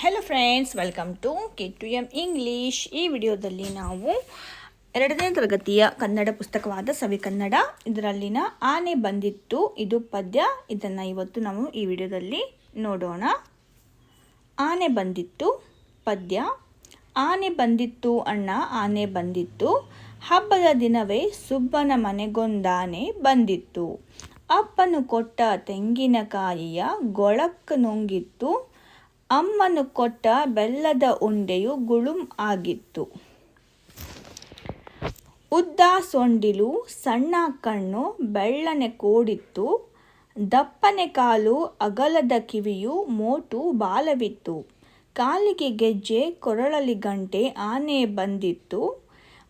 Hello friends welcome to K two M English ಈ ವಿಡಿಯೋದಲ್ಲಿ ನಾವು ಎರಡನೇ ತರಗತಿಯ ಕನ್ನಡ ಪುಸ್ತಕವಾದ ಸವಿ ಕನ್ನಡ ಇದರಲ್ಲಿನ ಆನೆ ಬಂದಿತ್ತು, ಇದು ಪದ್ಯ. ಇದನ್ನು ಇವತ್ತು ನಾವು ಈ ವಿಡಿಯೋದಲ್ಲಿ ನೋಡೋಣ. ಆನೆ ಬಂದಿತ್ತು, ಪದ್ಯ. ಆನೆ ಬಂದಿತ್ತು ಅಣ್ಣ, ಆನೆ ಬಂದಿತ್ತು. ಹಬ್ಬದ ದಿನವೇ ಸುಬ್ಬನ ಮನೆಗೊಂದಾನೆ ಬಂದಿತ್ತು. ಅಪ್ಪನು ಕೊಟ್ಟ ತೆಂಗಿನಕಾಯಿಯ ಗೊಳಕ್ಕ ನುಂಗಿತ್ತು ಅಮ್ಮನು ಕೊಟ್ಟ ಬೆಲ್ಲದ ಉಂಡೆಯು ಗುಳುಂ ಆಗಿತ್ತು. ಉದ್ದ ಸೊಂಡಿಲು ಸಣ್ಣ ಕಣ್ಣು ಬೆಳ್ಳನೆ ಕೋಡಿತ್ತು. ದಪ್ಪನೆ ಕಾಲು ಅಗಲದ ಕಿವಿಯು ಮೋಟು ಬಾಲವಿತ್ತು. ಕಾಲಿಗೆ ಗೆಜ್ಜೆ, ಕೊರಳಲಿ ಗಂಟೆ, ಆನೆ ಬಂದಿತ್ತು.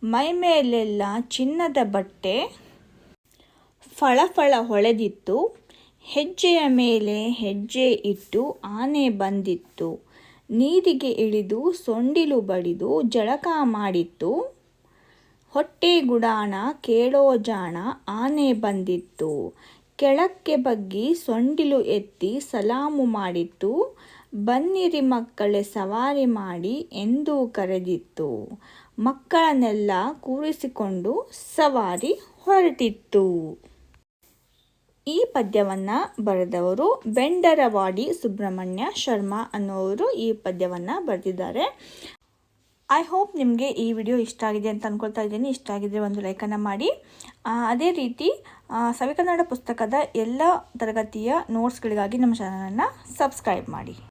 ಮೈಮೇಲೆಲ್ಲ ಚಿನ್ನದ ಬಟ್ಟೆ, ಫಳಫಳ ಹೊಳೆದಿತ್ತು. ಹೆಜ್ಜೆಯ ಮೇಲೆ ಹೆಜ್ಜೆ ಇಟ್ಟು ಆನೆ ಬಂದಿತ್ತು. ನೀರಿಗೆ ಇಳಿದು ಸೊಂಡಿಲು ಬಡಿದು ಜಳಕ ಮಾಡಿತ್ತು. ಹೊಟ್ಟೆ ಗುಡಾಣ ಕೇಳೋ ಜಾಣ ಆನೆ ಬಂದಿತ್ತು. ಕೆಳಕ್ಕೆ ಬಗ್ಗಿ ಸೊಂಡಿಲು ಎತ್ತಿ ಸಲಾಮು ಮಾಡಿತ್ತು. ಬನ್ನಿರಿ ಮಕ್ಕಳೇ, ಸವಾರಿ ಮಾಡಿ ಎಂದು ಕರೆದಿತ್ತು. ಮಕ್ಕಳನ್ನೆಲ್ಲ ಕೂರಿಸಿಕೊಂಡು ಸವಾರಿ ಹೊರಟಿತ್ತು. ಈ ಪದ್ಯವನ್ನು ಬರೆದವರು ಬೆಂಡರವಾಡಿ ಸುಬ್ರಹ್ಮಣ್ಯ ಶರ್ಮಾ ಅನ್ನೋರು ಈ ಪದ್ಯವನ್ನು ಬರೆದಿದ್ದಾರೆ. ಐ ಹೋಪ್ ನಿಮಗೆ ಈ ವಿಡಿಯೋ ಇಷ್ಟ ಆಗಿದೆ ಅಂತ ಅಂದ್ಕೊಳ್ತಾ ಇದ್ದೀನಿ. ಇಷ್ಟ ಆಗಿದ್ರೆ ಒಂದು ಲೈಕನ್ನು ಮಾಡಿ. ಅದೇ ರೀತಿ ಸವಿಕನ್ನಡ ಪುಸ್ತಕದ ಎಲ್ಲ ತರಗತಿಯ ನೋಟ್ಸ್ಗಳಿಗಾಗಿ ನಮ್ಮ ಚಾನಲನ್ನು ಸಬ್ಸ್ಕ್ರೈಬ್ ಮಾಡಿ.